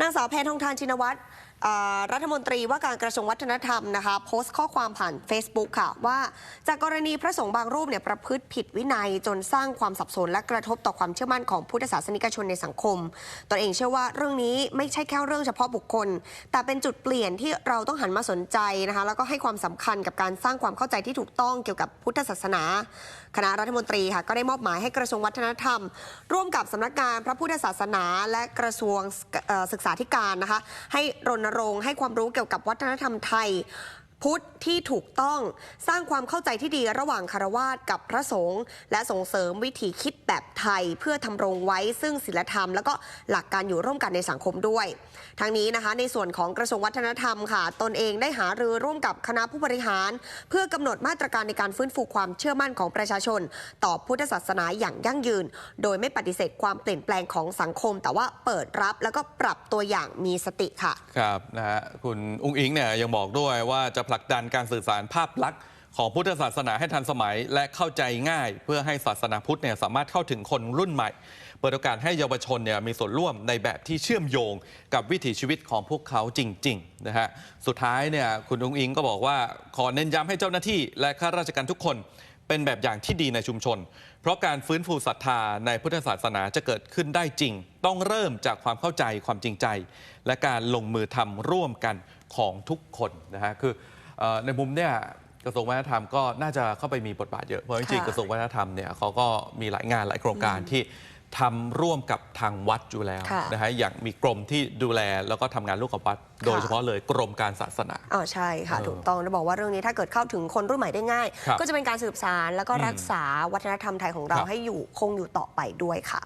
นางสาวแพทองทานชินวัตร รัฐมนตรีว่าการกระทรวงวัฒนธรรมนะคะ โพสต์ข้อความผ่าน Facebook ค่ะ ว่าจากกรณีพระสงฆ์บางรูปเนี่ยประพฤติผิดวินัยจนสร้างความสับสนและกระทบต่อความเชื่อมั่นของพุทธศาสนิกชนในสังคมตนเองเชื่อว่าเรื่องนี้ไม่ใช่แค่เรื่องเฉพาะบุคคล แต่เป็นจุดเปลี่ยนที่เราต้องหันมาสนใจนะคะแล้วก็ให้ความสำคัญกับการสร้างความเข้าใจที่ถูกต้องเกี่ยวกับพุทธศาสนา คณะรัฐมนตรีค่ะก็ได้มอบหมายให้กระทรวงวัฒนธรรม ร่วมกับสำนักงานพระพุทธศาสนา และกระทรวงศึกษาธิการนะคะให้รณรงค์ให้ความรู้เกี่ยวกับวัฒนธรรมไทย พุทธที่ถูกต้องสร้างความเข้าใจที่ดีระหว่างคารวาสกับพระสงฆ์และส่งเสริมวิถีคิดแบบไทยเพื่อทำรงไว้ซึ่งศีลธรรม แล้วก็หลักการอยู่ร่วมกันในสังคมด้วย ทั้งนี้นะคะในส่วนของกระทรวงวัฒนธรรมค่ะ ตนเองได้หารือร่วมกับคณะผู้บริหาร เพื่อกำหนดมาตรการในการฟื้นฟูความเชื่อมั่นของประชาชน ต่อพุทธศาสนาอย่างยั่งยืน โดยไม่ปฏิเสธความเปลี่ยนแปลงของสังคม แต่ว่าเปิดรับแล้วก็ปรับตัวอย่างมีสติค่ะ ครับนะฮะคุณอุ้งอิงเนี่ยยังบอกด้วยว่าจะลักดันการสื่อสารภาพลักษณ์ของพุทธศาสนาให้ทันสมัยและเข้าใจง่าย เพื่อให้ศาสนาพุทธเนี่ยสามารถเข้าถึงคนรุ่นใหม่ เปิดโอกาสให้เยาวชนเนี่ยมีส่วนร่วมในแบบที่เชื่อมโยงกับวิถีชีวิตของพวกเขาจริงๆนะฮะสุดท้ายเนี่ยคุณอุงอิงก็บอกว่าขอเน้นย้ำให้เจ้าหน้าที่ และข้าราชการทุกคนเป็นแบบอย่างที่ดีในชุมชน เพราะการฟื้นฟูศรัทธาในพุทธศาสนาจะเกิดขึ้นได้จริง ต้องเริ่มจากความเข้าใจความจริงใจ และการลงมือทำร่วมกันของทุกคนนะฮะคือ ในมุมเนี่ยกระทรวงวัฒนธรรมก็น่าจะเข้าไปมีบทบาทเยอะเพราะจริงๆค่ะกระทรวงวัฒนธรรมเนี่ยเขาก็มีหลายงานหลายโครงการที่ทำร่วมกับทางวัดอยู่แล้วค่ะนะฮะอย่างมีกรมที่ดูแลแล้วก็ทำงานร่วมกับวัด โดยเฉพาะเลยกรมการศาสนา อ๋อใช่ค่ะ เออถูกต้องจะบอกว่าเรื่องนี้ถ้าเกิดเข้าถึงคนรุ่นใหม่ได้ง่าย ครับก็จะเป็นการสืบสารแล้วก็อืมรักษาวัฒนธรรมไทยของเราครับ ให้อยู่คงอยู่ต่อไปด้วยค่ะ